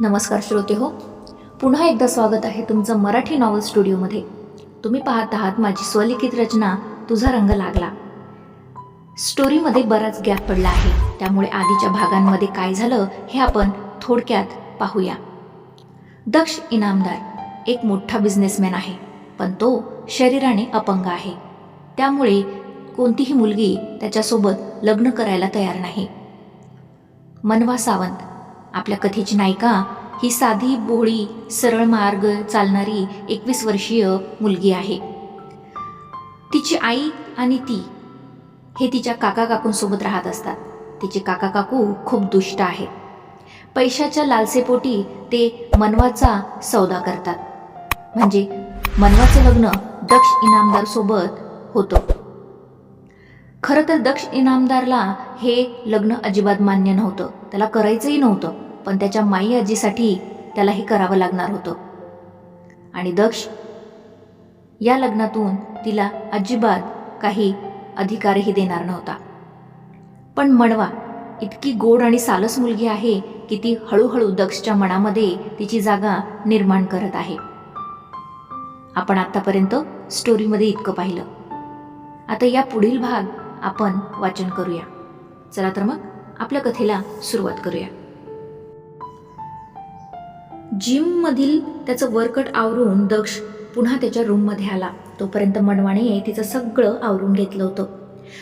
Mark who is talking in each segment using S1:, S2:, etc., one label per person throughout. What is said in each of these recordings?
S1: नमस्कार श्रोते हो. पुन्हा एकदा स्वागत आहे तुमचं मराठी नॉवल स्टुडिओमध्ये तुम्ही पाहत आहात माझी स्वलिखित रचना तुझा रंग लागला. स्टोरीमध्ये बराच गॅप पडला आहे. त्यामुळे आधीच्या भागांमध्ये काय झालं हे आपण थोडक्यात पाहूया. दक्ष इनामदार एक मोठा बिझनेसमॅन आहे पण तो शरीराने अपंग आहे. त्यामुळे कोणतीही मुलगी त्याच्यासोबत लग्न करायला तयार नाही. मनवा सावंत आपल्या कथेची नायिका ही साधी भोळी सरळ मार्ग चालणारी एकवीस वर्षीय मुलगी आहे. तिची आई आणि ती हे तिच्या काका काकूंसोबत राहत असतात. तिचे काका काकू खूप दुष्ट आहेत. पैशाच्या लालसेपोटी ते मनवाचा सौदा करतात. म्हणजे मनवाचं लग्न दक्ष इनामदार सोबत होतं. खरं तर दक्ष इनामदारला हे लग्न अजिबात मान्य नव्हतं. त्याला करायचंही नव्हतं. पण त्याच्या माई आजीसाठी त्याला हे करावं लागणार होतं. आणि दक्ष या लग्नातून तिला अजिबात काही अधिकारही देणार नव्हता. पण मणवा इतकी गोड आणि सालस मुलगी आहे की ती हळूहळू दक्षच्या मनामध्ये तिची जागा निर्माण करत आहे. आपण आतापर्यंत स्टोरीमध्ये इतकं पाहिलं. आता या पुढील भाग आपण वाचन करूया. चला तर मग आपल्या कथेला सुरुवात करूया. जिममधील त्याचं वर्कआउट आवरून दक्ष पुन्हा त्याच्या रूममध्ये आला. तोपर्यंत मनवाने तिचं सगळं आवरून घेतलं होतं.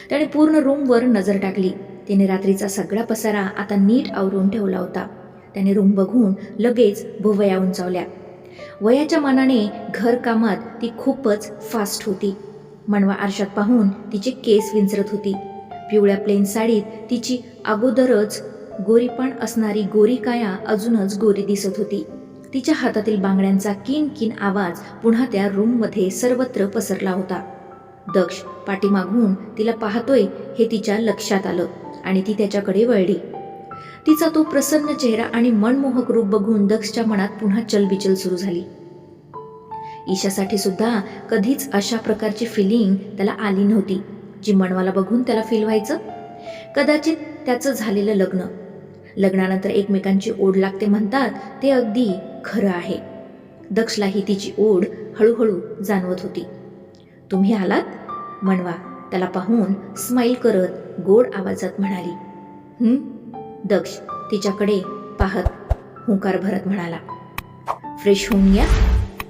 S1: त्याने पूर्ण रूमवर नजर टाकली. तिने रात्रीचा सगळा पसारा आता नीट आवरून ठेवला होता. त्याने रूम बघून लगेच भुवया उंचावल्या. वयाच्या मानाने घरकामात ती खूपच फास्ट होती. मनवा आरशात पाहून तिचे केस विंचरत होती. पिवळ्या प्लेन साडीत तिची अगोदरच गोरीपण असणारी गोरी काया अजूनच गोरी दिसत होती. तिच्या हातातील बांगड्यांचा किन किन आवाज पुन्हा त्या रूममध्ये सर्वत्र पसरला होता. दक्ष पाठीमागून तिला पाहतोय हे तिच्या लक्षात आलं आणि ती त्याच्याकडे वळली. तिचा तो प्रसन्न चेहरा आणि मनमोहक रूप बघून दक्षच्या मनात पुन्हा चलबिचल सुरू झाली. ईशासाठी सुद्धा कधीच अशा प्रकारची फिलिंग त्याला आली नव्हती जी मनवाला बघून त्याला फील व्हायचं. कदाचित त्याचं झालेलं लग्न. लग्नानंतर एकमेकांची ओढ लागते म्हणतात ते अगदी खरं आहे. दक्षलाही तिची ओढ हळूहळू जाणवत होती. तुम्ही आलात? मनवा त्याला पाहून स्माईल करत गोड आवाजात म्हणाली हं? दक्ष तिच्याकडे पाहत हुंकार भरत म्हणाला फ्रेश होऊन या.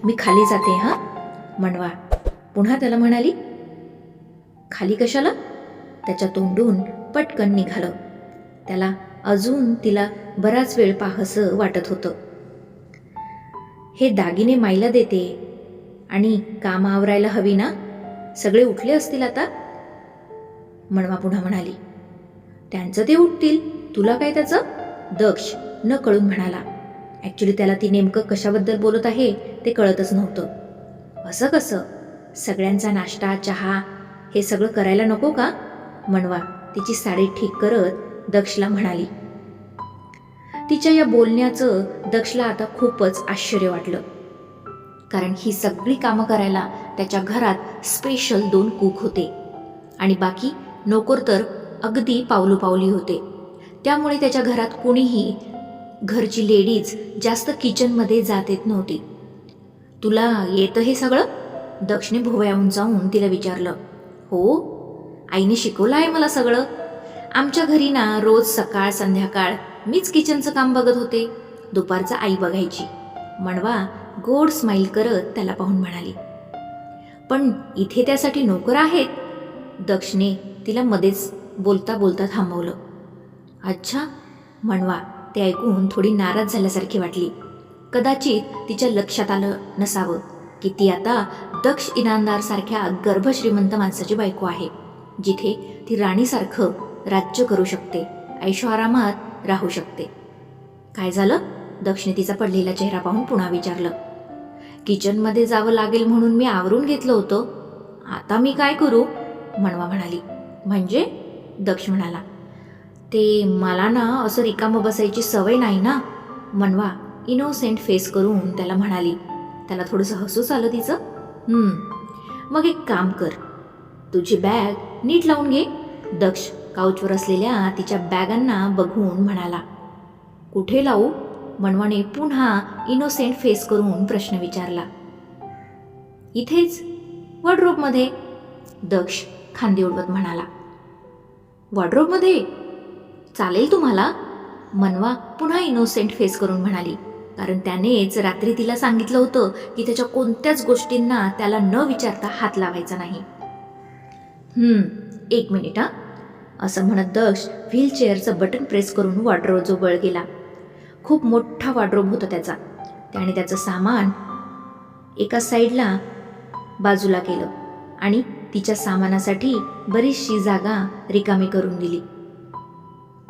S1: मी खाली जाते हा? म्हणवा पुन्हा त्याला म्हणाली खाली कशाला? त्याच्या तोंडून पटकन निघालं. त्याला अजून तिला बराच वेळ पाहसं वाटत होतं. हे दागिने माईला देते. आणि काम आवरायला हवी ना? सगळे उठले असतील आता? मणवा पुन्हा म्हणाली त्यांचं ते उठतील. तुला काय त्याचं? दक्ष न कळून म्हणाला ॲक्च्युली त्याला ती नेमकं कशाबद्दल बोलत आहे ते कळतच नव्हतं. असं कसं? सगळ्यांचा नाश्ता चहा हे सगळं करायला नको का? मणवा तिची साडी ठीक करत दक्षला म्हणाली तिच्या या बोलण्याचं दक्षला आता खूपच आश्चर्य वाटलं. कारण ही सगळी कामं करायला त्याच्या घरात स्पेशल दोन कुक होते. आणि बाकी नोकर तर अगदी पावलोपावली होते. त्यामुळे त्याच्या घरात कोणीही घरची लेडीज जास्त किचनमध्ये जात येत नव्हती. तुला येतं हे सगळं? दक्षिणे भोवयाहून जाऊन तिला विचारलं. हो आईने शिकवलं आहे मला सगळं. आमच्या घरी ना रोज सकाळ संध्याकाळ मीच किचनचं काम बघत होते. दुपारचं आई बघायची. मणवा गोड स्माईल करत त्याला पाहून म्हणाली पण इथे त्यासाठी नोकर आहेत. दक्षने तिला मध्येच बोलता बोलता थांबवलं. अच्छा म्हणवा ते ऐकून थोडी नाराज झाल्यासारखी वाटली. कदाचित तिच्या लक्षात आलं नसावं की ती आता दक्ष इनामदार सारख्या गर्भश्रीमंत माणसाची बायको आहे जिथे ती राणीसारखं राज्य करू शकते. ऐशोआरामात राहू शकते. काय झालं? दक्षने तिचा पडलेला चेहरा पाहून पुन्हा विचारलं. किचनमध्ये जावं लागेल म्हणून मी आवरून घेतलं होतं. आता मी काय करू? म्हणवा म्हणाली. म्हणजे? दक्ष म्हणाला. ते मला ना असं रिकामं बसायची सवय नाही ना. म्हणवा इनोसेंट फेस करून त्याला म्हणाली. त्याला थोडंसं हसूच आलं तिचं. मग एक काम कर. तुझी बॅग नीट लावून घे. दक्ष काउचवर असलेल्या तिच्या बॅगांना बघून म्हणाला कुठे लावू? मनवाने पुन्हा इनोसेंट फेस करून प्रश्न विचारला इथेच? वॉर्ड्रोबमध्ये दक्ष खांदे उडवत म्हणाला वॉर्ड्रोबमध्ये चालेल तुम्हाला. मनवा पुन्हा इनोसेंट फेस करून म्हणाली कारण त्यानेच रात्री तिला सांगितलं होतं की त्याच्या कोणत्याच गोष्टींना त्याला न विचारता हात लावायचा नाही. एक मिनिट हां. असं म्हणत दक्ष व्हीलचेअरचं बटन प्रेस करून वॉर्ड्रोबजवळ गेला. खूप मोठा वॉर्ड्रोब होता त्याचा. त्याने त्याचं सामान एका साईडला बाजूला केलं आणि तिच्या सामानासाठी बरीचशी जागा रिकामी करून दिली.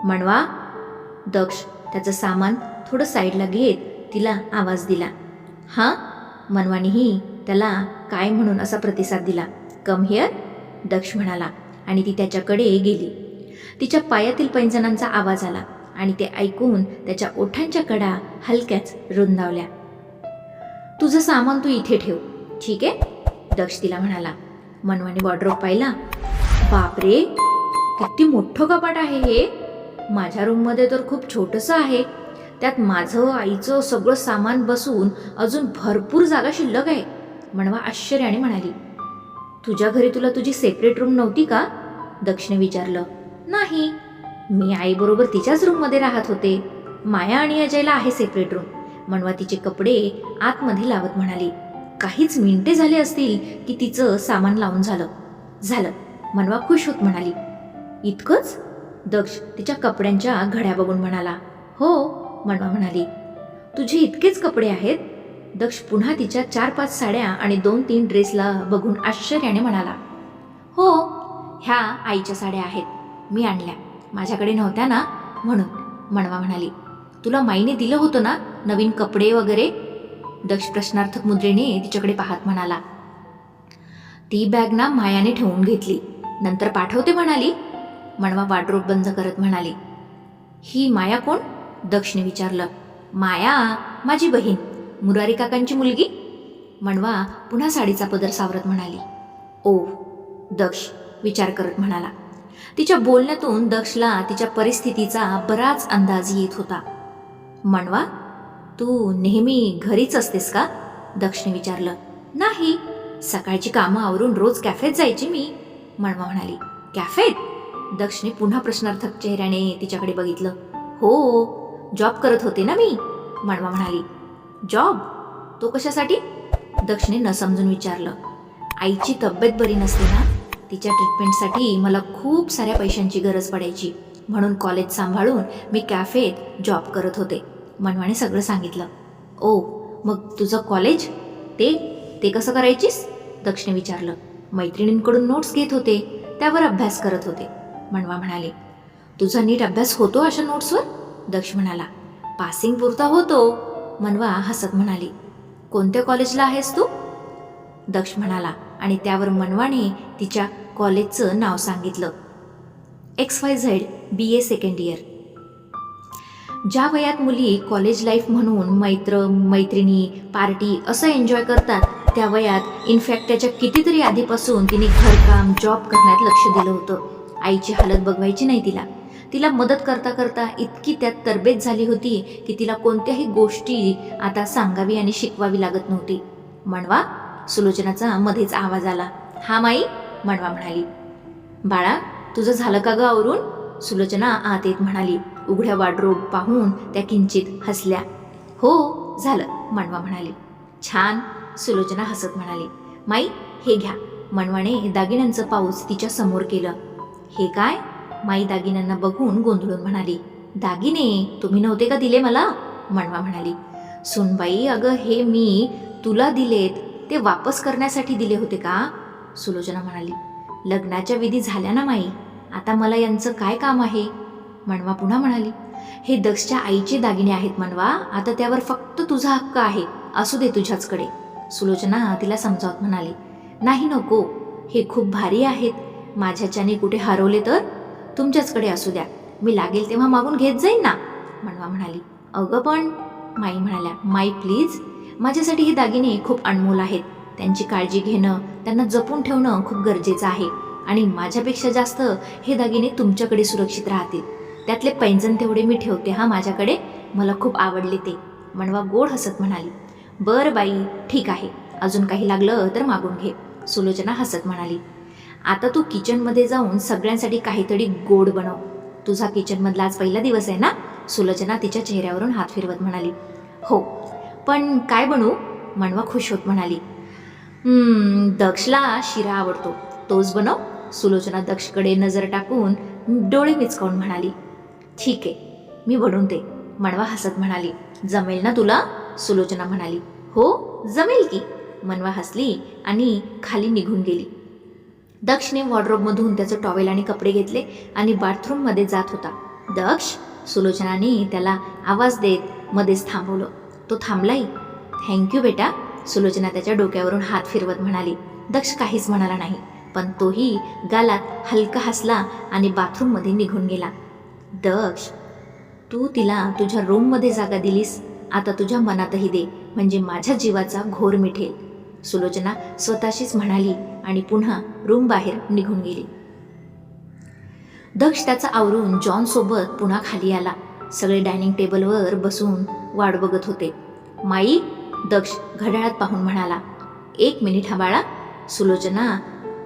S1: म्हणवा दक्ष त्याचं सामान थोडं साईडला घेत तिला आवाज दिला. हां मनवानीही त्याला काय म्हणून असा प्रतिसाद दिला. कम हिअर दक्ष म्हणाला. आणि ती त्याच्याकडे गेली. तिच्या पायातील पैंजणांचा आवाज आला आणि ते ऐकून त्याच्या ओठांच्या कडा हलक्याच रुंदावल्या. तुझं सामान तू इथे ठेव. ठीक आहे. दक्ष तिला म्हणाला. मनवाने वॉर्ड्रोब पाहिला. बापरे! किती मोठं कपाट आहे हे. माझ्या रूममध्ये तर खूप छोटंसं आहे. त्यात माझं आईचं सगळं सामान बसून अजून भरपूर जागा शिल्लक आहे. म्हणवा आश्चर्याने म्हणाली. तुझ्या घरी तुला तुझी सेपरेट रूम नव्हती का? दक्षिणे विचारलं. नाही. मी आईबरोबर तिच्याच रूममध्ये राहत होते. माया आणि अजयला आहे सेपरेट रूम म्हणवा तिचे कपडे आतमध्ये लावत म्हणाली. काहीच मिनिटे झाले असतील की तिचं सामान लावून झालं. झालं. मनवा खुश होत म्हणाली. इतकंच? दक्ष तिच्या कपड्यांच्या घड्या बघून म्हणाला. हो मनवा म्हणाली. तुझे इतकेच कपडे आहेत? दक्ष पुन्हा तिच्या चार पाच साड्या आणि दोन तीन ड्रेसला बघून आश्चर्याने म्हणाला हो ह्या आईच्या साड्या आहेत. मी आणल्या. माझ्याकडे नव्हत्या ना? म्हणून म्हणवा म्हणाली तुला माईने दिलं होतं ना? नवीन कपडे वगैरे? दक्ष प्रश्नार्थक मुद्रेने तिच्याकडे पाहत म्हणाला ती बॅग ना मायाने ठेवून घेतली. नंतर पाठवते म्हणाली. म्हणवा वाड्रोप बंद करत म्हणाली ही माया कोण? दक्षने विचारलं माया माझी बहीण. मुरारी काकांची मुलगी? मणवा पुन्हा साडीचा पदर सावरत म्हणाली. ओ दक्ष विचार करत म्हणाला. तिच्या बोलण्यातून दक्षला तिच्या परिस्थितीचा बराच अंदाज येत होता. मणवा तू नेहमी घरीच असतेस का? दक्षने विचारलं. नाही सकाळची कामं आवरून रोज कॅफेत जायची मी. मणवा म्हणाली. कॅफेत? दक्षने पुन्हा प्रश्नार्थक चेहऱ्याने तिच्याकडे बघितलं. हो जॉब करत होते ना मी? मणवा म्हणाली. जॉब? तो कशासाठी? दक्षने न समजून विचारलं. आईची तब्येत बरी नसते ना तिच्या ट्रीटमेंटसाठी मला खूप साऱ्या पैशांची गरज पडायची. म्हणून कॉलेज सांभाळून मी कॅफेत जॉब करत होते. मनवाने सगळं सांगितलं. ओ मग तुझं कॉलेज ते ते कसं करायचीस? दक्षने विचारलं. मैत्रिणींकडून नोट्स घेत होते. त्यावर अभ्यास करत होते. मनवा म्हणाले तुझा नीट अभ्यास होतो अशा नोट्सवर दक्ष म्हणाला पासिंग पुरता होतो. मनवा हसत म्हणाली कोणत्या कॉलेजला आहेस तू? दक्ष म्हणाला आणि त्यावर मनवाने तिच्या कॉलेजचं नाव सांगितलं. X Y Z B A second year ज्या वयात मुली कॉलेज लाईफ म्हणून मैत्र मैत्रिणी पार्टी असं एन्जॉय करतात त्या वयात इनफॅक्ट त्याच्या कितीतरी आधीपासून तिने घरकाम जॉब करण्यात लक्ष दिलं होतं. आईची हालत बघवायची नाही तिला. तिला मदत करता करता इतकी त्यात तरबेज झाली होती की तिला कोणत्याही गोष्टी आता सांगावी आणि शिकवावी लागत नव्हती. म्हणवा सुलोचनाचा मध्येच आवाज आला. हा माई म्हणवा म्हणाली. बाळा तुझं झालं का ग आवरून? सुलोचना आत येत म्हणाली. उघड्या वाड्रोब पाहून त्या किंचित हसल्या. हो झालं म्हणवा म्हणाली. छान सुलोचना हसत म्हणाली. माई हे घ्या. मनवाने दागिन्यांचं पाऊस तिच्या समोर केलं. हे काय? माई दागिन्यांना बघून गोंधळून म्हणाली दागिने तुम्ही नव्हते का दिले मला? म्हणवा म्हणाली सुनबाई अगं हे मी तुला दिलेत ते वापस करण्यासाठी दिले होते का? सुलोचना म्हणाली लग्नाच्या विधी झाल्या ना माई आता मला यांचं काय काम आहे? म्हणवा पुन्हा म्हणाली हे दक्षच्या आईचे दागिने आहेत मणवा आता त्यावर फक्त तुझा हक्क आहे असू दे तुझ्याचकडे. सुलोचना तिला समजावत म्हणाली नाही नको हे खूप भारी आहेत माझ्याच्याने कुठे हरवले तर तुमच्याचकडे असू द्या. मी लागेल तेव्हा मागून घेत जाईन ना. म्हणवा म्हणाली अगं पण माई म्हणाल्या माई प्लीज माझ्यासाठी हे दागिने खूप अनमोल आहेत. त्यांची काळजी घेणं त्यांना जपून ठेवणं खूप गरजेचं आहे. आणि माझ्यापेक्षा जास्त हे दागिने तुमच्याकडे सुरक्षित राहतील. त्यातले पैंजण तेवढे मी ठेवते हा माझ्याकडे. मला खूप आवडले ते. म्हणवा गोड हसत म्हणाली बरं बाई ठीक आहे. अजून काही लागलं तर मागून घे. सुलोचना हसत म्हणाली आता तू किचनमध्ये जाऊन सगळ्यांसाठी काहीतरी गोड बनव. तुझा किचनमधला आज पहिला दिवस आहे ना? सुलोचना तिच्या चेहऱ्यावरून हात फिरवत म्हणाली. हो पण काय बनवू? मनवा खुश होत म्हणाली. दक्षला शिरा आवडतो. तोच बनव. सुलोचना दक्षकडे नजर टाकून डोळे मिचकावून म्हणाली. ठीक आहे मी बनवून दे. मनवा हसत म्हणाली. जमेल ना तुला? सुलोचना म्हणाली. हो जमेल की. मनवा हसली आणि खाली निघून गेली. दक्षने वॉर्ड्रोबमधून त्याचं टॉवेल आणि कपडे घेतले आणि बाथरूममध्ये जात होता. दक्ष सुलोचनाने त्याला आवाज देत मध्येच थांबवलं. तो थांबलाही थँक्यू बेटा सुलोचना त्याच्या डोक्यावरून हात फिरवत म्हणाली. दक्ष काहीच म्हणाला नाही पण तोही गालात हलका हसला आणि बाथरूममध्ये निघून गेला. दक्ष तू तिला तुझ्या रूममध्ये जागा दिलीस? आता तुझ्या मनातही दे म्हणजे माझ्या जीवाचा घोर मिठेल. सुलोचना स्वतःशीच म्हणाली. आणि पुन्हा रूम बाहेर निघून गेली. दक्ष त्याचा आवरून जॉन सोबत पुन्हा खाली आला. सगळे डायनिंग टेबलवर बसून वाट बघत होते. माई दक्ष घड्याळात पाहून म्हणाला एक मिनिट हा बाळा. सुलोचना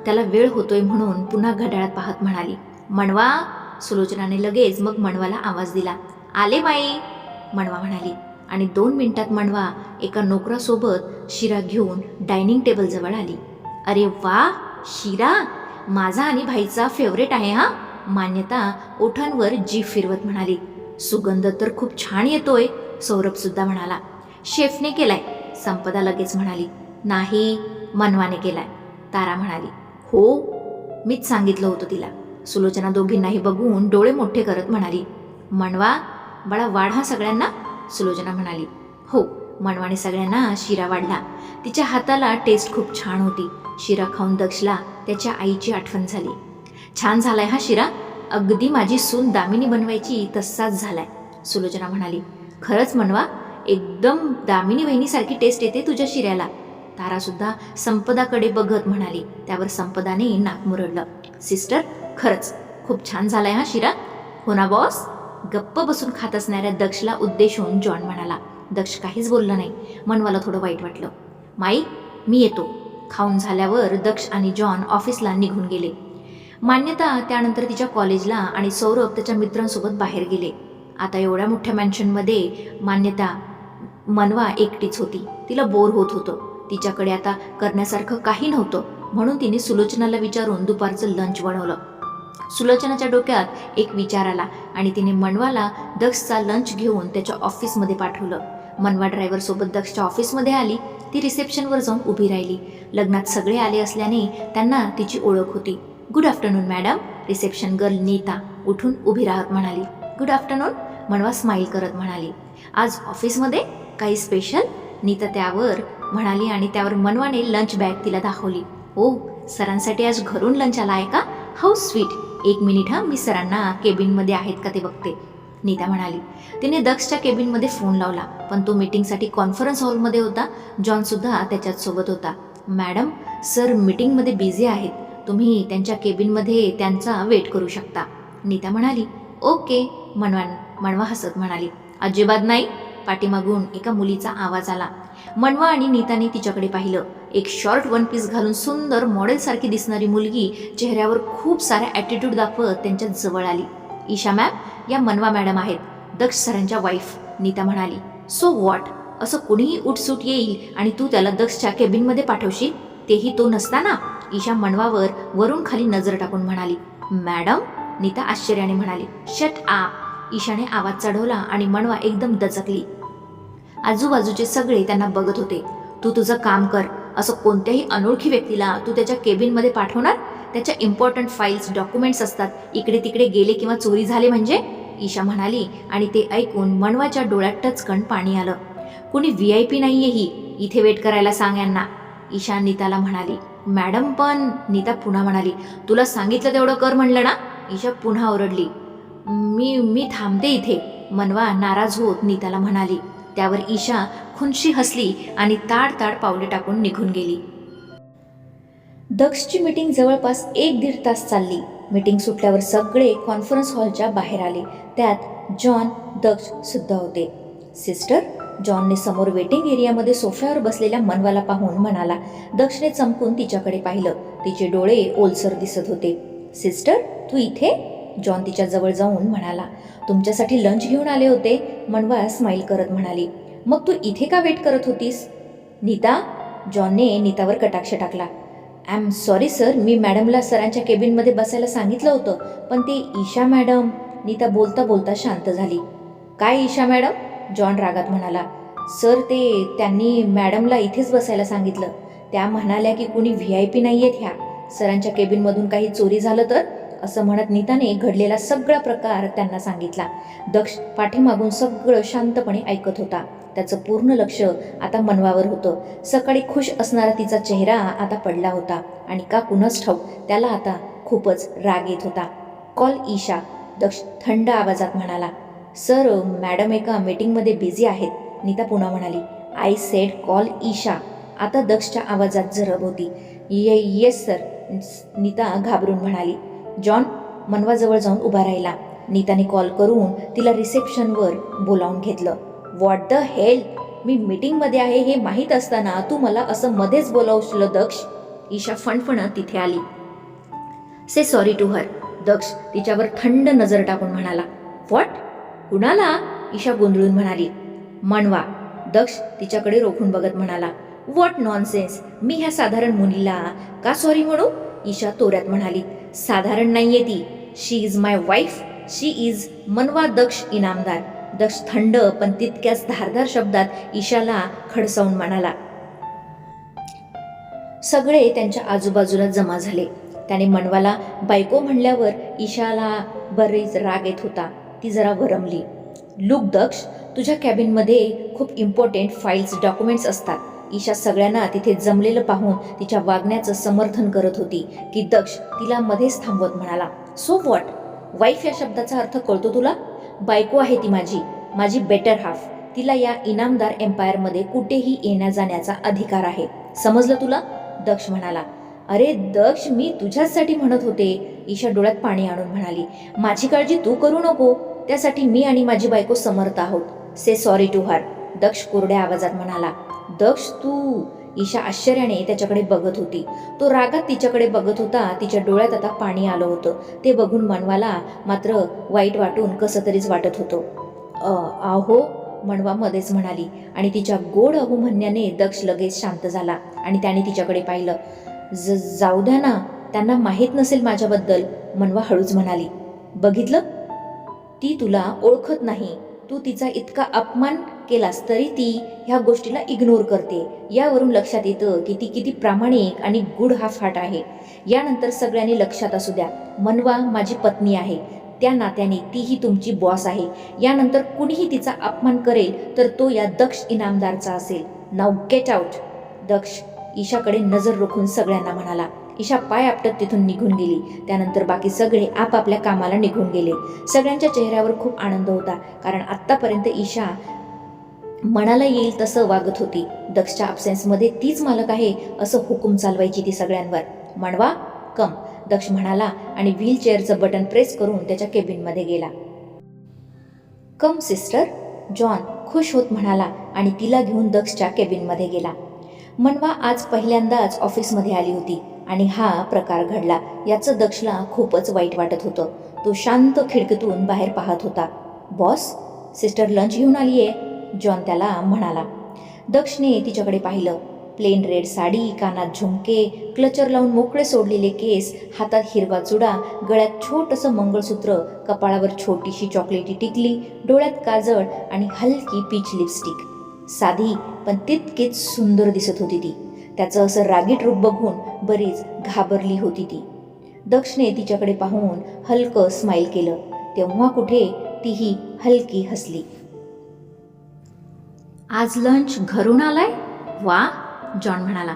S1: त्याला वेळ होतोय म्हणून पुन्हा घड्याळात पाहत म्हणाली. मणवा सुलोचनाने लगेच मग मणवाला आवाज दिला. आले माई. मणवा म्हणाली. आणि दोन मिनिटात मणवा एका नोकरासोबत शिरा घेऊन डायनिंग टेबलजवळ आली. अरे वा शिरा माझा आणि भाईचा फेवरेट आहे हा? मान्यता ओठांवर जीभ फिरवत म्हणाली. सुगंध तर खूप छान येतोय सौरभ सुद्धा म्हणाला. शेफने केलाय संपदा लगेच म्हणाली. नाही मनवाने केलाय तारा म्हणाली. हो मीच सांगितलं होतं तिला. सुलोचना दोघींनाही बघून डोळे मोठे करत म्हणाली. मनवा बडा वाढ हा सगळ्यांना? सुलोचना म्हणाली. हो मनवाने सगळ्यांना शिरा वाढला. तिच्या हाताला टेस्ट खूप छान होती. शिरा खाऊन दक्षला त्याच्या आईची आठवण झाली. छान झालाय हा शिरा. अगदी माझी सून दामिनी बनवायची तसाच झालाय सुलोचना म्हणाली. खरंच म्हणवा एकदम दामिनी बहिणीसारखी टेस्ट येते तुझ्या शिऱ्याला. तारासुद्धा संपदाकडे बघत म्हणाली. त्यावर संपदाने नाक मुरडलं. सिस्टर खरंच खूप छान झालाय हा शिरा. हो ना बॉस गप्प बसून खात असणाऱ्या दक्षला उद्देशून जॉन म्हणाला. दक्ष काहीच बोलला नाही. मनवाला थोडं वाईट वाटलं. माई मी येतो. खाऊन झाल्यावर दक्ष आणि जॉन ऑफिसला निघून गेले. मान्यता त्यानंतर तिच्या कॉलेजला आणि सौरभ त्याच्या मित्रांसोबत बाहेर गेले. आता एवढ्या मोठ्या मॅन्शनमध्ये मान्यता मनवा एकटीच होती. तिला बोर होत होतं. तिच्याकडे आता करण्यासारखं काही नव्हतं. म्हणून तिने सुलोचनाला विचारून दुपारचं लंच बनवलं. सुलोचनाच्या डोक्यात एक विचार आला आणि तिने मनवाला दक्षचा लंच घेऊन त्याच्या ऑफिसमध्ये पाठवलं. मनवा ड्रायव्हरसोबत दक्षच्या ऑफिसमध्ये आली. ती रिसेप्शनवर जाऊन उभी राहिली. लग्नात सगळे आले असल्याने त्यांना तिची ओळख होती. Good afternoon madam reception girl Nita उठून उभी राहत म्हणाली. गुड आफ्टरनून मनवा स्माईल करत म्हणाली. आज ऑफिसमध्ये काही स्पेशल नीता त्यावर म्हणाली आणि त्यावर मनवाने लंच बॅग तिला दाखवली. ओ सरांसाठी आज घरून लंच आला आहे का? हाऊ स्वीट एक मिनिट हा. मी सरांना केबिनमध्ये आहेत का ते बघते. नीता म्हणाली. तिने दक्षच्या केबिनमध्ये फोन लावला पण तो मीटिंगसाठी कॉन्फरन्स हॉलमध्ये होता. जॉनसुद्धा त्याच्यात सोबत होता. मॅडम सर मीटिंगमध्ये बिझी आहेत. तुम्ही त्यांच्या केबिनमध्ये त्यांचा वेट करू शकता. नीता म्हणाली. ओके मनवान मनवा हसत म्हणाली. अजिबात नाही. पाठीमागून एका मुलीचा आवाज आला. मनवा आणि नीताने तिच्याकडे पाहिलं. एक शॉर्ट वन पीस घालून सुंदर मॉडेलसारखी दिसणारी मुलगी चेहऱ्यावर खूप साऱ्या ॲटिट्यूड दाखवत त्यांच्या जवळ आली. ईशा मॅम या मनवा मॅडम आहेत दक्ष सरांच्या वाईफ नीता म्हणाली. सो वॉट असं कुणीही उठसूट येईल आणि तू त्याला दक्षच्या केबिनमध्ये पाठवशील? तेही तो नसताना? ईशा मनवावर वरून खाली नजर टाकून म्हणाली. मॅडम? नीता आश्चर्याने म्हणाली. शट आ ईशाने आवाज चढवला आणि मनवा एकदम दचकली. आजूबाजूचे सगळे त्यांना बघत होते. तू तुझं काम कर. असं कोणत्याही अनोळखी व्यक्तीला तू त्याच्या केबिनमध्ये पाठवणार? त्याच्या इम्पॉर्टंट फाईल्स डॉक्युमेंट्स असतात. इकडे तिकडे गेले किंवा चोरी झाले म्हणजे? ईशा म्हणाली आणि ते ऐकून मनवाच्या डोळ्यात टचकण पाणी आलं. कुणी व्ही आय पी नाही ही. इथे वेट करायला सांग यांना. ईशा नीताला म्हणाली. मॅडम पण नीता पुन्हा म्हणाली. तुला सांगितलं तेवढं कर म्हणलं ना? ईशा पुन्हा ओरडली. मी मी थांबते इथे. मनवा नाराज होत नीताला म्हणाली. त्यावर ईशा खुनशी हसली आणि ताड ताड पावले टाकून निघून गेली. दक्षची मीटिंग जवळपास एक दीड तास चालली. मीटिंग सुटल्यावर सगळे कॉन्फरन्स हॉलच्या बाहेर आले. त्यात जॉन दक्ष सुद्धा होते. सिस्टर जॉनने समोर वेटिंग एरियामध्ये सोफ्यावर बसलेल्या मनवाला पाहून म्हणाला दक्षने चमकून तिच्याकडे पाहिलं. तिचे डोळे ओलसर दिसत होते. सिस्टर तू इथे? जॉन तिच्या जवळ जाऊन म्हणाला तुमच्यासाठी लंच घेऊन आले होते. मनवा स्माईल करत म्हणाली मग तू इथे का वेट करत होतीस? नीता? जॉनने नीतावर कटाक्ष टाकला आय एम सॉरी सर मी मॅडमला सरांच्या केबिनमध्ये बसायला सांगितलं होतं पण ते ईशा मॅडम नीता बोलता बोलता शांत झाली. काय ईशा मॅडम जॉन रागात म्हणाला. सर ते त्यांनी मॅडमला इथेच बसायला सांगितलं. त्या म्हणाल्या की कुणी व्ही आय पी नाही आहेत ह्या. सरांच्या केबिनमधून काही चोरी झालं तर? असं म्हणत नीताने घडलेला सगळा प्रकार त्यांना सांगितला. दक्ष पाठीमागून सगळं शांतपणे ऐकत होता. त्याचं पूर्ण लक्ष आता मनवावर होतं. सकाळी खुश असणारा तिचा चेहरा आता पडला होता आणि का कुणच ठाऊक त्याला आता खूपच राग येत होता. कॉल ईशा दक्ष थंड आवाजात म्हणाला सर मॅडम एका मीटिंगमध्ये बिझी आहेत नीता पुन्हा म्हणाली. I said call Isha. आता दक्षच्या आवाजात जरब होती. ये येस सर नीता घाबरून म्हणाली. जॉन मनवाजवळ जाऊन उभा राहिला. नीताने कॉल करून तिला रिसेप्शनवर बोलावून घेतलं. व्हॉट द हेल मी मीटिंगमध्ये आहे हे माहीत असताना तू मला असं मध्येच बोलावशील दक्ष. ईशा फणफणत तिथे आली. से सॉरी टू हर दक्ष तिच्यावर थंड नजर टाकून म्हणाला. व्हॉट कुणाला? ईशा गोंधळून म्हणाली. मनवा दक्ष तिच्याकडे रोखून बघत म्हणाला. व्हॉट नॉनसेन्स मी ह्या साधारण मुलीला का सॉरी म्हणू? ईशा तोऱ्यात म्हणाली. साधारण नाहीये ती. She is my wife she is Manva Daksh Inamdar. दक्ष थंड पण तितक्याच धारदार शब्दात ईशाला खडसावून म्हणाला. सगळे त्यांच्या आजूबाजूला जमा झाले. त्याने मनवाला बायको म्हणल्यावर ईशाला बरेच राग येत होता. ती जरा वरमली. लुक दक्ष तुझ्या कॅबिनमध्ये खूप इम्पॉर्टंट फाईल्स डॉक्युमेंट्स असतात. ईशा सगळ्यांना तिथे जमलेलं पाहून तिच्या वागण्याचं समर्थन करत होती की दक्ष तिला मध्येच थांबवत म्हणाला. सो वॉट वाईफ या शब्दाचा अर्थ कळतो तुला? बायको आहे ती माझी माझी बेटर हाफ तिला या इनामदार एम्पायरमध्ये कुठेही येण्या जाण्याचा अधिकार आहे. समजलं तुला? दक्ष म्हणाला. अरे दक्ष मी तुझ्याचसाठी म्हणत होते. ईशा डोळ्यात पाणी आणून म्हणाली. माझी काळजी तू करू नको. त्यासाठी मी आणि माझी बायको समर्थ आहोत. से सॉरी टू हर दक्ष कोरड्या आवाजात म्हणाला. दक्ष तू ईशा आश्चर्याने त्याच्याकडे बघत होती. तो रागात तिच्याकडे बघत होता. तिच्या डोळ्यात आता पाणी आलं होतं. ते बघून मनवाला मात्र वाईट वाटून कसं तरीच वाटत होतं. आहो मनवा मध्येच म्हणाली आणि तिच्या गोड अहो म्हणण्याने दक्ष लगेच शांत झाला आणि त्याने तिच्याकडे पाहिलं. ज जाऊ द्या ना. त्यांना माहीत नसेल माझ्याबद्दल मनवा हळूच म्हणाली. बघितलं? ती तुला ओळखत नाही. तू तिचा इतका अपमान केलास तरी ती ह्या गोष्टीला इग्नोर करते. यावरून लक्षात येतं की ती किती प्रामाणिक आणि गुड हा फाट आहे. यानंतर सगळ्यांनी लक्षात असू द्या. मनवा माझी पत्नी आहे. त्या नात्याने तीही तुमची बॉस आहे. यानंतर कुणीही तिचा अपमान करेल तर तो या दक्ष इनामदारचा असेल. नाव गेट आउट दक्ष ईशाकडे नजर रोखून सगळ्यांना म्हणाला. ईशा पाय आपटत तिथून निघून गेली. त्यानंतर बाकी सगळे आपापल्या कामाला निघून गेले. सगळ्यांच्या चेहऱ्यावर खूप आनंद होता कारण आत्तापर्यंत ईशा मनाला येईल तसं वागत होती. दक्षच्या अब्सेन्समध्ये तीच मालक आहे असं हुकूम चालवायची ती सगळ्यांवर. म्हणवा कम दक्ष म्हणाला आणि व्हीलचेअरचं बटन प्रेस करून त्याच्या केबिनमध्ये गेला. कम सिस्टर जॉन खुश होत म्हणाला आणि तिला घेऊन दक्षच्या केबिनमध्ये गेला. मनवा आज पहिल्यांदाच ऑफिसमध्ये आली होती. आणि हा प्रकार घडला. याचं दक्षला खूपच वाईट वाटत होतं. तो शांत खिडकीतून बाहेर पाहत होता. बॉस सिस्टर लंच घेऊन आली आहे जॉन त्याला म्हणाला. दक्षने तिच्याकडे पाहिलं. प्लेन रेड साडी कानात झुमके क्लचर लावून मोकळे सोडलेले केस हातात हिरवा चुडा गळ्यात छोटंसं मंगळसूत्र कपाळावर छोटीशी चॉकलेटी टिकली डोळ्यात काजळ आणि हलकी पीच लिपस्टिक. साधी पण तितकीच सुंदर दिसत होती ती. त्याचं असं रागीट रूप बघून बरीच घाबरली होती ती. दक्षने तिच्याकडे पाहून हलकं स्माईल केलं. तेव्हा कुठे तीही हलकी हसली. आज लंच घरून आलाय? वा जॉन म्हणाला.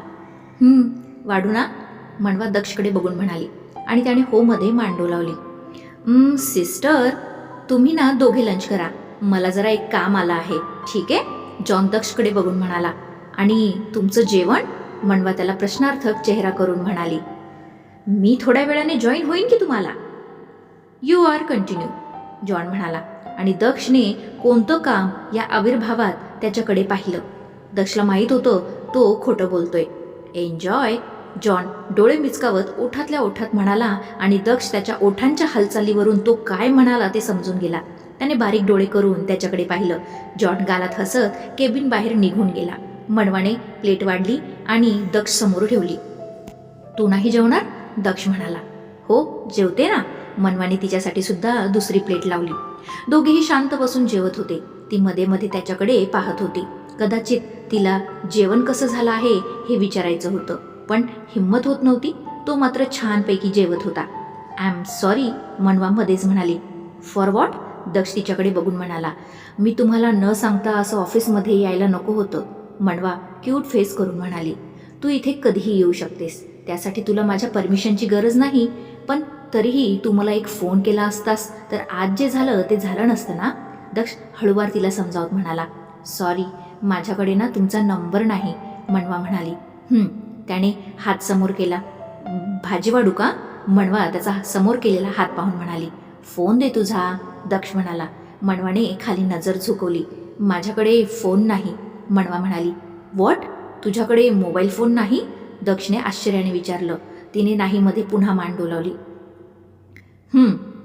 S1: वाढू ना म्हणवा दक्षकडे बघून म्हणाली आणि त्याने होमध्ये मांडू लावली. सिस्टर तुम्ही ना दोघे लंच करा. मला जरा एक काम आलं आहे. ठीक आहे? जॉन दक्षकडे बघून म्हणाला. आणि तुमचं जेवण? म्हणवा त्याला प्रश्नार्थक चेहरा करून म्हणाली मी थोड्या वेळाने जॉईन होईन की तुम्हाला? यू आर कंटिन्यू जॉन म्हणाला आणि दक्षने कोणतं काम या आविर्भावात त्याच्याकडे पाहिलं. दक्षला माहीत होतं तो खोटं बोलतोय. एन्जॉय जॉन डोळे मिचकावत ओठातल्या ओठात म्हणाला आणि दक्ष त्याच्या ओठांच्या हालचालीवरून तो काय म्हणाला ते समजून गेला. त्याने बारीक डोळे करून त्याच्याकडे पाहिलं. जॉन गालात हसत केबिन बाहेर निघून गेला. मनवाने प्लेट वाढली आणि दक्ष समोर ठेवली. तू नाही जेवणार? दक्ष म्हणाला. हो जेवते ना. मनवाने तिच्यासाठी सुद्धा दुसरी प्लेट लावली. दोघेही शांत बसून जेवत होते. ती मध्ये मध्ये त्याच्याकडे पाहत होती. कदाचित तिला जेवण कसं झालं आहे हे विचारायचं होतं पण हिंमत होत नव्हती. तो मात्र छानपैकी जेवत होता. आय एम सॉरी मनवा मध्येच म्हणाली. फॉर वॉट दक्ष तिच्याकडे बघून म्हणाला. मी तुम्हाला न सांगता असं ऑफिसमध्ये यायला नको होतं. मनवा क्यूट फेस करून म्हणाली तू इथे कधीही येऊ शकतेस. त्यासाठी तुला माझ्या परमिशनची गरज नाही. पण तरीही तू मला एक फोन केला असतास तर आज जे झालं ते झालं नसतं ना? दक्ष हळूवार तिला समजावत म्हणाला सॉरी माझ्याकडे ना तुमचा नंबर नाही. मनवा म्हणाली त्याने हात समोर केला भाजी वाढू का? मनवा त्याचा समोर केलेला हात पाहून म्हणाली फोन दे तुझा. दक्ष म्हणाला मनवाने खाली नजर झुकवली माझ्याकडे फोन नाही. मनवा म्हणाली. वॉट? तुझ्याकडे मोबाईल फोन नाही? दक्षने आश्चर्याने विचारलं. तिने नाहीमध्ये पुन्हा मान डोलावली.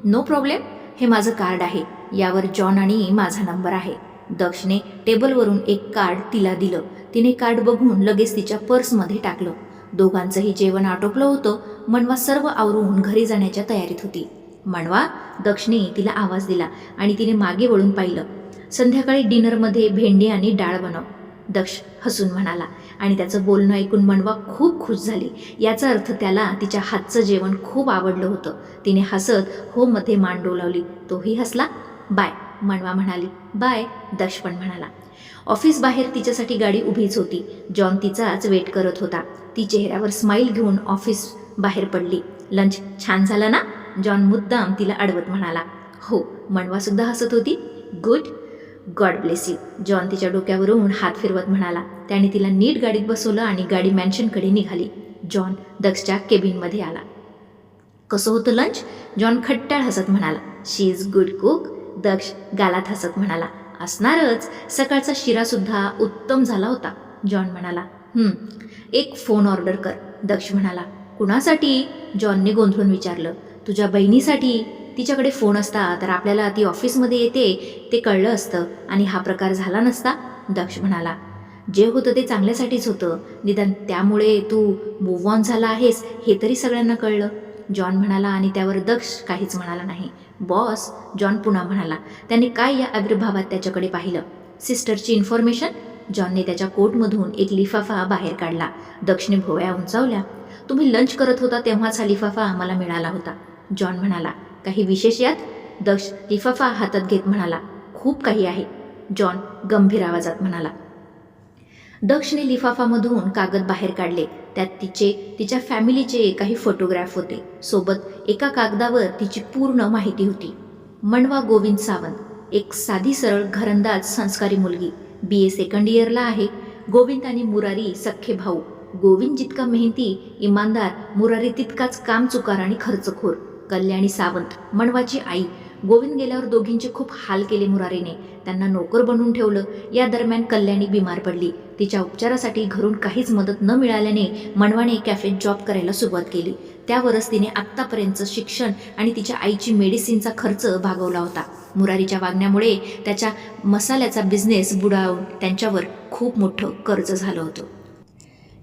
S1: No problem. हे माझं कार्ड आहे. यावर जॉन आणि माझा नंबर आहे. दक्षने टेबलवरून एक कार्ड तिला दिलं. तिने कार्ड बघून लगेच तिच्या पर्समध्ये टाकलं. दोघांचंही जेवण आटोपलं होतं. मनवा सर्व आवरून घरी जाण्याच्या तयारीत होती. मनवा दक्षने तिला आवाज दिला आणि तिने मागे वळून पाहिलं. संध्याकाळी डिनरमध्ये भेंडी आणि डाळ बनव. दक्ष हसून म्हणाला आणि त्याचं बोलणं ऐकून मनवा खूप खुश झाली. याचा अर्थ त्याला तिच्या हातचं जेवण खूप आवडलं होतं. तिने हसत हो मध्ये मान डोलावली. तोही हसला? बाय मनवा म्हणाली. बाय दक्ष पण म्हणाला. ऑफिस बाहेर तिच्यासाठी गाडी उभीच होती. जॉन तिचाच वेट करत होता. ती चेहऱ्यावर स्माईल घेऊन ऑफिस बाहेर पडली. लंच छान झालं ना? जॉन मुद्दाम तिला अडवत म्हणाला. हो मनवा सुद्धा हसत होती. Good God bless you. John तिच्या डोक्यावरून हात फिरवत म्हणाला. त्याने तिला नीट गाडीत बसवलं आणि गाडी मॅन्शनकडे निघाली. जॉन दक्षच्या केबिनमध्ये आला. कसं होतं लंच जॉन खट्टाळ हसत म्हणाला. She is good cook Daksh गालात हसत म्हणाला. असणारच. सकाळचा शिरासुद्धा उत्तम झाला होता. जॉन म्हणाला. एक फोन ऑर्डर कर. दक्ष म्हणाला. कुणासाठी? जॉनने गोंधळून विचारलं. तुझ्या बहिणीसाठी. तिच्याकडे फोन असता तर आपल्याला ती ऑफिसमध्ये येते ते कळलं असतं आणि हा प्रकार झाला नसता दक्ष म्हणाला. जे होतं ते चांगल्यासाठीच होतं. निदान त्यामुळे तू मूव्ह ऑन झाला आहेस हे तरी सगळ्यांना कळलं. जॉन म्हणाला आणि त्यावर दक्ष काहीच म्हणाला नाही. बॉस जॉन पुन्हा म्हणाला त्याने काय या आविर्भावात त्याच्याकडे पाहिलं? सिस्टरची इन्फॉर्मेशन? जॉनने त्याच्या कोटमधून एक लिफाफा बाहेर काढला. दक्षने भोवया उंचावल्या. तुम्ही लंच करत होता तेव्हाच हा लिफाफा आम्हाला मिळाला होता जॉन म्हणाला. काही विशेष यात दक्ष लिफाफा हातात घेत म्हणाला खूप काही आहे. जॉन गंभीर आवाजात म्हणाला. दक्षने लिफाफामधून कागद बाहेर काढले. त्यात तिचे तिच्या फॅमिलीचे काही फोटोग्राफ होते. सोबत एका कागदावर तिची पूर्ण माहिती होती. मणवा गोविंद सावंत एक साधी सरळ घरंदाज संस्कारी मुलगी. बी ए सेकंड इयरला आहे. गोविंद आणि मुरारी सख्खे भाऊ. गोविंद जितका मेहनती इमानदार मुरारी तितकाच काम चुकार आणि खर्चखोर. कल्याणी सावंत मणवाची आई. गोविंद गेल्यावर दोघींचे खूप हाल केले मुरारीने. त्यांना नोकर बनवून ठेवलं. या दरम्यान कल्याणी बिमार पडली. तिच्या उपचारासाठी घरून काहीच मदत न मिळाल्याने मनवाने कॅफेत जॉब करायला सुरुवात केली. त्यावरच तिने आत्तापर्यंतचं शिक्षण आणि तिच्या आईची मेडिसिनचा खर्च भागवला होता. मुरारीच्या वागण्यामुळे त्याच्या मसाल्याचा बिझनेस बुडावून त्यांच्यावर खूप मोठं कर्ज झालं होतं.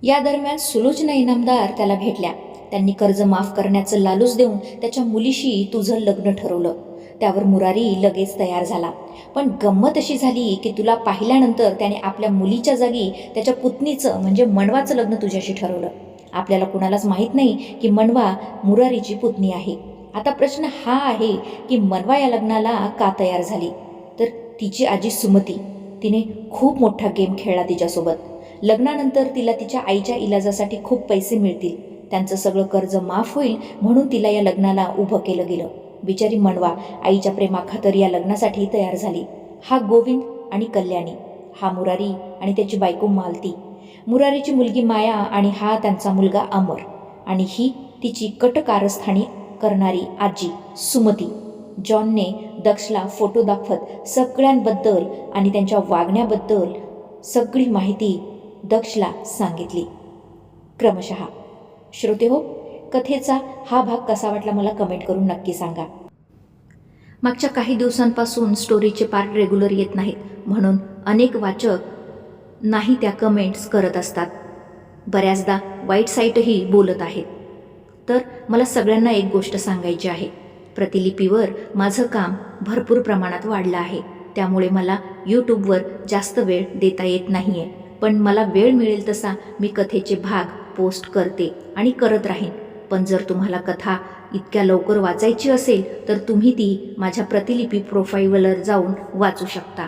S1: या दरम्यान सुलोचना इनामदार त्याला भेटल्या. त्यांनी कर्ज माफ करण्याचं लालूच देऊन त्याच्या मुलीशी तुझं लग्न ठरवलं. त्यावर मुरारी लगेच तयार झाला. पण गंमत अशी झाली की तुला पाहिल्यानंतर त्याने आपल्या मुलीच्या जागी त्याच्या पुतणीचं म्हणजे मनवाचं लग्न तुझ्याशी ठरवलं. आपल्याला कुणालाच माहीत नाही की मनवा मुरारीची पुतणी आहे. आता प्रश्न हा आहे की मनवा या लग्नाला का तयार झाली? तर तिची आजी सुमती. तिने खूप मोठा गेम खेळला तिच्यासोबत. लग्नानंतर तिला तिच्या आईच्या इलाजासाठी खूप पैसे मिळतील. त्यांचं सगळं कर्ज माफ होईल म्हणून तिला या लग्नाला उभं केलं गेलं. बिचारी मनवा आईच्या प्रेमाखातर या लग्नासाठी तयार झाली. हा गोविंद आणि कल्याणी हा मुरारी आणि त्याची बायको मालती. मुरारीची मुलगी माया आणि हा त्यांचा मुलगा अमर आणि ही तिची कटकारस्थानी करणारी आजी सुमती. जॉनने दक्षला फोटो दाखवत सगळ्यांबद्दल आणि त्यांच्या वागण्याबद्दल सगळी माहिती दक्षला सांगितली. क्रमशः श्रोते हो कथेचा हा भाग कसा वाटला मला कमेंट करून नक्की सांगा. मागच्या काही दिवसांपासून स्टोरीचे पार्ट रेग्युलर येत नाहीत म्हणून अनेक वाचक नाही त्या कमेंट्स करत असतात. बऱ्याचदा वाईट साईटही बोलत आहेत. तर मला सगळ्यांना एक गोष्ट सांगायची आहे. प्रतिलिपीवर माझं काम भरपूर प्रमाणात वाढलं आहे. त्यामुळे मला यूट्यूबवर जास्त वेळ देता येत नाही आहे पण मला वेळ मिळेल तसा मी कथेचे भाग पोस्ट करते आणि करत राहीन. पण जर तुम्हाला कथा इतक्या लवकर वाचायची असेल तर तुम्ही ती माझ्या प्रतिलिपी प्रोफाईलवर जाऊन वाचू शकता.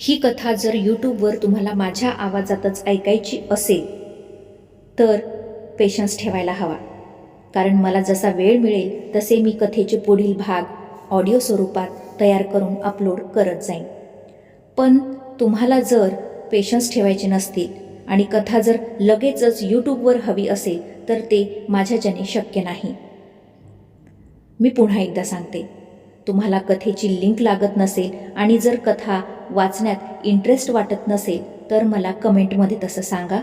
S1: ही कथा जर यूट्यूबवर तुम्हाला माझ्या आवाजातच ऐकायची असेल तर पेशन्स ठेवायला हवा. कारण मला जसा वेळ मिळेल तसे मी कथेचे पुढील भाग ऑडिओ स्वरूपात तयार करून अपलोड करत जाईन. पण तुम्हाला जर पेशन्स ठेवायचे नसतील आणि कथा जर लगेचच यूट्यूबवर हवी असेल तर ते माझ्याच्याने शक्य नाही. मी पुन्हा एकदा सांगते तुम्हाला कथेची लिंक लागत नसेल आणि जर कथा वाचण्यात इंटरेस्ट वाटत नसेल तर मला कमेंटमध्ये तसं सांगा.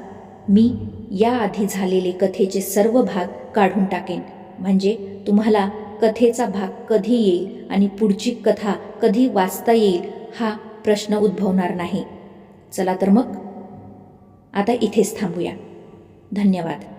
S1: मी याआधी झालेले कथेचे सर्व भाग काढून टाकेन. म्हणजे तुम्हाला कथेचा भाग कधी येईल आणि पुढची कथा कधी वाचता येईल हा प्रश्न उद्भवणार नाही. चला तर मग आता इथेच थांबूया. धन्यवाद.